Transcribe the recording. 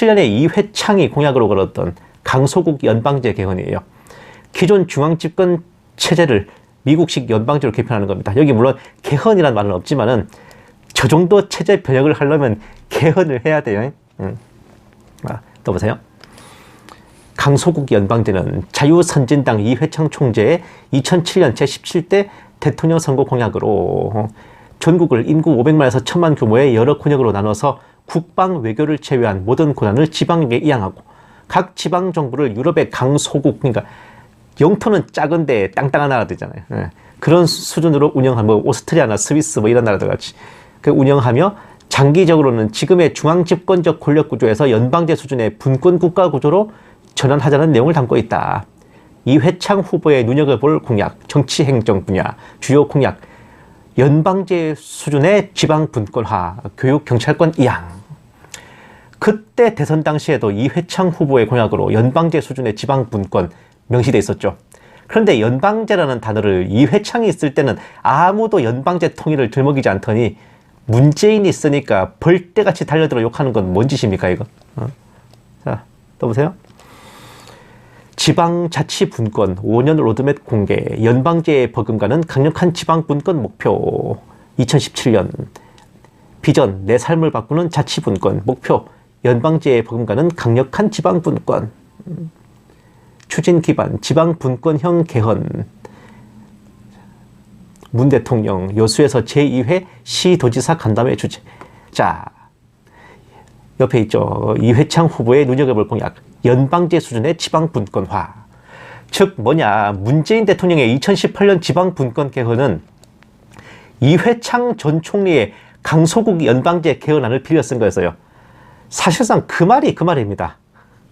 2017년에 이회창이 공약으로 걸었던 강소국 연방제 개헌이에요. 기존 중앙집권 체제를 미국식 연방제로 개편하는 겁니다. 여기 물론 개헌이라는 말은 없지만은 저 정도 체제 변혁을 하려면 개헌을 해야 돼요. 음. 아, 또 보세요. 강소국 연방제는 자유선진당 이회창 총재의 2007년 제17대 대통령 선거 공약으로 전국을 인구 500만에서 1000만 규모의 여러 권역으로 나눠서 국방 외교를 제외한 모든 권한을 지방에게 이양하고 각 지방 정부를 유럽의 강소국 그러니까 영토는 작은데 땅땅한 나라들잖아요. 예. 그런 수준으로 운영하면 뭐 오스트리아나 스위스 뭐 이런 나라들 같이 그 운영하며 장기적으로는 지금의 중앙 집권적 권력 구조에서 연방제 수준의 분권 국가 구조로 전환하자는 내용을 담고 있다. 이회창 후보의 눈여겨볼 공약, 정치 행정 분야, 주요 공약, 연방제 수준의 지방 분권화, 교육 경찰권 이양. 그때 대선 당시에도 이회창 후보의 공약으로 연방제 수준의 지방 분권 명시돼 있었죠. 그런데 연방제라는 단어를 이회창이 있을 때는 아무도 연방제 통일을 들먹이지 않더니 문재인이 쓰니까 벌떼같이 달려들어 욕하는 건 뭔 짓입니까 이거? 어? 자, 또 보세요. 지방자치분권 5년 로드맵 공개, 연방제의 버금가는 강력한 지방분권 목표 2017년 비전 내 삶을 바꾸는 자치분권 목표 연방제의 버금가는 강력한 지방분권 추진 기반 지방분권형 개헌 문 대통령 여수에서 제2회 시도지사 간담회 주재 자 옆에 있죠. 이회창 후보의 눈여겨볼 공약. 연방제 수준의 지방분권화. 즉 뭐냐. 문재인 대통령의 2018년 지방분권 개헌은 이회창 전 총리의 강소국 연방제 개헌안을 빌려 쓴 거였어요. 사실상 그 말이 그 말입니다.